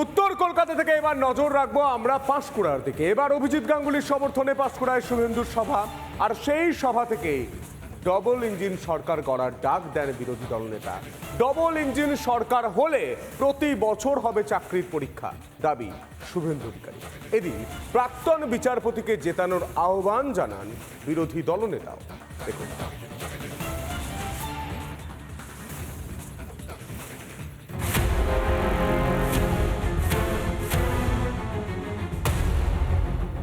উত্তর কলকাতা থেকে এবার নজর রাখব আমরা পাঁশকুড়ার দিকে। এবার অভিজিৎ গাঙ্গুলির সমর্থনে পাঁশকুড়ায় শুভেন্দুর সভা। আর সেই সভা থেকে ডবল ইঞ্জিন সরকার গড়ার ডাক দেন বিরোধী দলনেতা ডবল ইঞ্জিন সরকার হলে প্রতি বছর হবে চাকরির পরীক্ষা, দাবি শুভেন্দু অধিকারী। এদিন প্রাক্তন বিচারপতিকে জেতানোর আহ্বান জানান বিরোধী দলনেতাও দেখুন।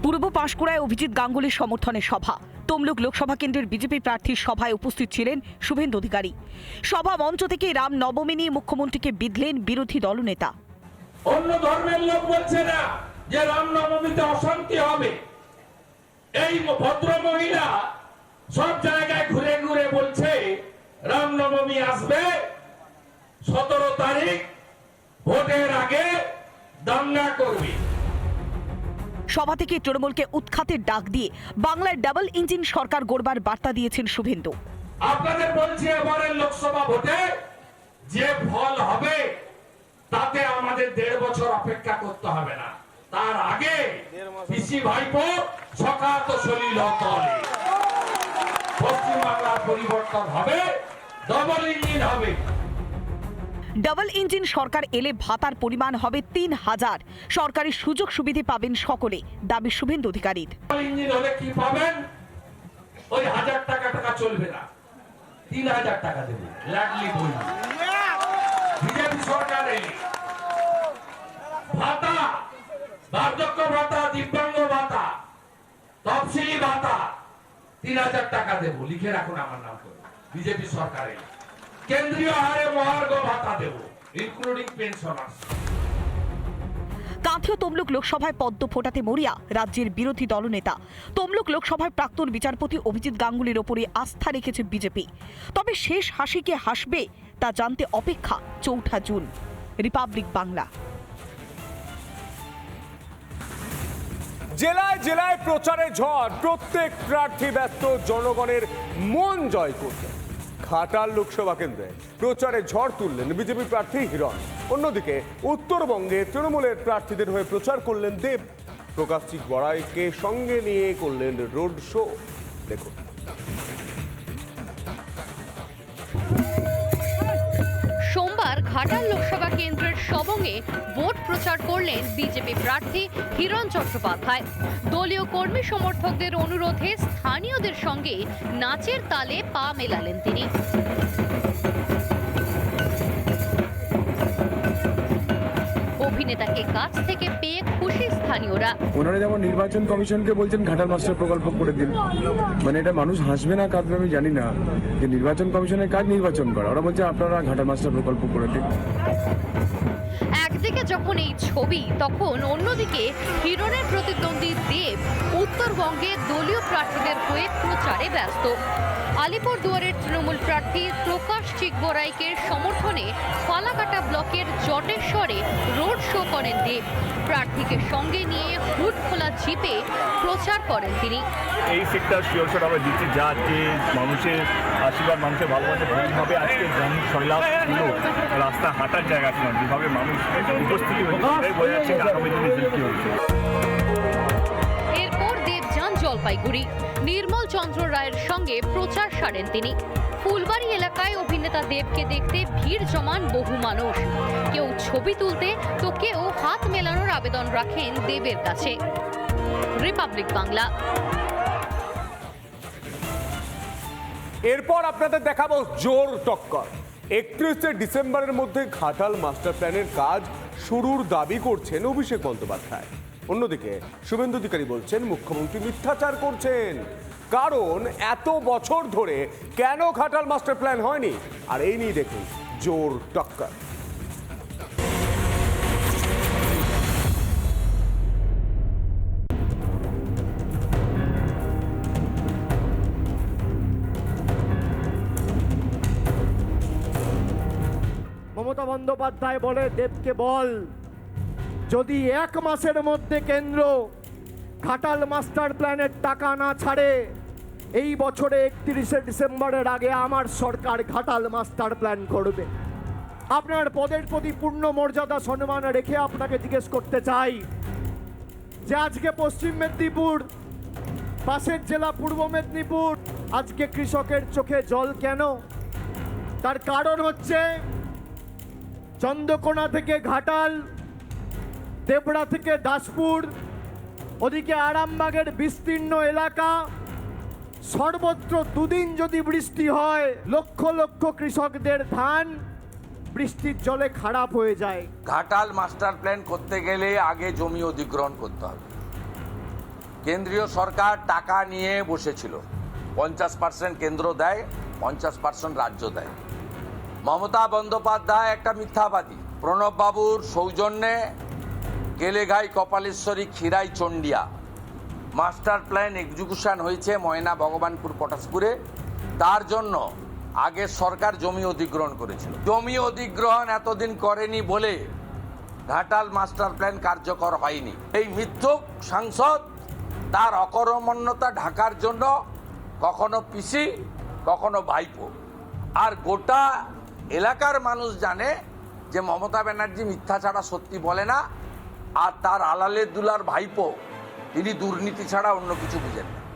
পূর্ব পাঁশকুড়ায় অভিজিৎ গাঙ্গুলির সমর্থনে সভা। তমলুক লোকসভা কেন্দ্রের বিজেপি প্রার্থীর সভায় উপস্থিত ছিলেন শুভেন্দু অধিকারী। সভা মঞ্চ থেকে রাম নবমী নিয়ে মুখ্যমন্ত্রীকে বিধলেন বিরোধী দলনেতা। অন্য ধর্মের লোক বলছে না যে রামনবমীতে অশান্তি হবে। এই ভদ্র মহিলা সব জায়গায় ঘুরে ঘুরে বলছে, রামনবমী আসবে, সতেরো তারিখ, ভোটের আগে দাঙ্গা করবে। সভা থেকে তৃণমূলকে উৎখাতের ডাক দিয়ে বাংলার ডাবল ইঞ্জিন সরকার গড়বার বার্তা দিয়েছেন শুভেন্দু। আপনাদের বলছি এবারের লোকসভা ভোটে যে ফল হবে, তাতে আমাদের দেড় বছর অপেক্ষা করতে হবে না। তার আগে পিসি ভাইপো পশ্চিমবাংলার পরিবর্তন হবে ডবল ইঞ্জিন হবে। ডাবল ইঞ্জিন সরকার এলে ভাতার পরিমাণ হবে তিন হাজার। সরকারি সুযোগ সুবিধে পাবেন সকলে, দাবি শুভেন্দু অধিকারীর। ইঞ্জিন হলে কি পাবেন? ওই হাজার টাকা টাকা চলবে না। তিন হাজার টাকা দেবে। বই। বিজেপি সরকার ভাতা, বার্ধক্য ভাতা, দিব্যাঙ্গ ভাতা, তফসিলি ভাতা, তিন হাজার টাকা দেবো। লিখে রাখুন আমার নাম করে। বিজেপি কেন্দ্রীয় হারে মহার্ঘ ভাতা দেবো ইনক্লুডিং পেনশনার্স কাঁথিও তমলুক লোকসভায় পদ্ম ফোটাতে মরিয়া রাজ্যের বিরোধী দলনেতা। তমলুক লোকসভায় প্রাক্তন বিচারপতি অভিজিৎ গাঙ্গুলির ওপরে আস্থা রেখেছে বিজেপি। তবে শেষ হাসিকে হাসবে তা জানতে অপেক্ষা চৌঠা জুন। রিপাবলিক বাংলা। জেলায় জেলায় প্রচারে ঝড় প্রত্যেক প্রার্থী ব্যস্ত জনগণের মন জয় করতে। ঘাটাল লোকসভা কেন্দ্রে প্রচারে ঝড় তুললেন বিজেপি প্রার্থী হিরণ। অন্যদিকে উত্তরবঙ্গে তৃণমূলের প্রার্থীদের হয়ে প্রচার করলেন দেব। প্রকাশিক বড়াইকে সঙ্গে নিয়ে করলেন রোড শো। দেখুন। ঘাটাল লোকসভা কেন্দ্রের সবঙ্গে ভোট প্রচার করলেন বিজেপি প্রার্থী হিরণ চট্টোপাধ্যায়। দলীয় কর্মী সমর্থকদের অনুরোধে স্থানীয়দের সঙ্গে নাচের তালে পা মেলালেন তিনি। অভিনেতাকে কাছ থেকে পেয়ে খুশি স্থানীয়রা। ওনারা যেমন নির্বাচন কমিশনকে বলছেন, ঘাটাল মাস্টার প্রকল্প করে দিন। মানে এটা মানুষ হাসবে না কাঁদবে আমি জানি না। যে নির্বাচন কমিশনের কাজ নির্বাচন করা। ওরা বলছে, আপনারা ঘাটাল মাস্টার প্রকল্প করে দিন। একদিকে যখন এই ছবি, তখন অন্যদিকে হিরণের প্রতিদ্বন্দ্বী দেব উত্তরবঙ্গে দলীয় প্রার্থীদের হয়ে প্রচারে ব্যস্ত। আলিপুর দুয়ারের তৃণমূল প্রার্থী প্রকাশ চিকবরাইকে সমর্থনে ফালাকাটা ব্লকের জটেশ্বরে রোড শো করেন দেব। প্রার্থীকে সঙ্গে নিয়ে হুড খোলা জিপে প্রচার করেন তিনি। এই সিটটা শিওর শিওর আমরা দিচ্ছি যা যে মানুষের আশীর্বাদ মানুষের ভালোবাসা হবে আজকে গ্রামীণ শৈলাভ ছিল রাস্তা হাঁটার জায়গা ছিল যেভাবে মানুষ উপস্থিতি হয়েছে সেটাই বোঝা যাচ্ছে আগামী দিনে রেজাল্ট কি হচ্ছে। এরপর দেব যান জলপাইগুড়ি। নির্মল চন্দ্র রায়ের সঙ্গে প্রচার সারেন তিনি। ফুলবাড়ি এলাকায় অভিনেতা দেবকে দেখতে ভিড় জমান বহু মানুষ। কেউ ছবি তুলতে তো কেউ হাত মেলানোর আবেদন রাখেন দেবের কাছে। রিপাবলিক বাংলা। এরপর আপনাদের দেখাবো জোর টক্কর। একত্রিশে ডিসেম্বরের মধ্যে ঘাটাল মাস্টার প্ল্যানের কাজ শুরুর দাবি করছেন অভিষেক বন্দ্যোপাধ্যায়। অন্যদিকে শুভেন্দু অধিকারী বলছেন, মুখ্যমন্ত্রী মিথ্যাচার করছেন। কারণ এত বছর ধরে কেন ঘাটাল মাস্টার প্ল্যান হয়নি? আর এই নিয়ে দেখুন, জোর টক্কর। মমতা বন্দ্যোপাধ্যায় বলে দেবকে বল, যদি এক মাসের মধ্যে কেন্দ্র ঘাটাল মাস্টার প্ল্যানের টাকা না ছাড়ে এই বছরে একত্রিশে ডিসেম্বরের আগে আমার সরকার ঘাটাল মাস্টার প্ল্যান করবে। আপনার পদের প্রতি পূর্ণ মর্যাদা, সম্মান রেখে আপনাকে জিজ্ঞেস করতে চাই যে আজকে পশ্চিম মেদিনীপুর, পাশের জেলা পূর্ব মেদিনীপুর, আজকে কৃষকের চোখে জল কেন? তার কারণ হচ্ছে চন্দ্রকোনা থেকে ঘাটাল, দেবড়া থেকে দাসপুর, ওদিকে আরামবাগের বিস্তীর্ণ এলাকা সর্বত্র দুদিন যদি বৃষ্টি হয়, লক্ষ লক্ষ কৃষকদের ধান বৃষ্টির জলে খারাপ হয়ে যায়। ঘাটাল মাস্টার প্ল্যান করতে গেলে আগে জমি অধিগ্রহণ করতে হবে। কেন্দ্রীয় সরকার টাকা নিয়ে বসেছিল। পঞ্চাশ পার্সেন্ট কেন্দ্র দেয়, পঞ্চাশ পার্সেন্ট রাজ্য দেয়। মমতা বন্দ্যোপাধ্যায় একটা মিথ্যাবাদী। প্রণববাবুর সৌজন্যে গেলেঘাই Kapaleshwari Kshirai Chandia master plan execution হয়েছে ময়না ভগবানপুর পটাশপুরে। তার জন্য আগে সরকার জমি অধিগ্রহণ করেছিল। জমি অধিগ্রহণ এতদিন করেনি বলে ঘাটাল মাস্টার প্ল্যান কার্যকর হয়নি। এই মিথ্যুক সাংসদ তার অকর্মণ্যতা ঢাকার জন্য কখনো পিসি, কখনো ভাইপো। আর গোটা এলাকার মানুষ জানে যে মমতা ব্যানার্জি মিথ্যা ছাড়া সত্যি বলে না, আর তার আলালের দুলার ভাইপো তিনি দুর্নীতি ছাড়া অন্য কিছু বুঝেন না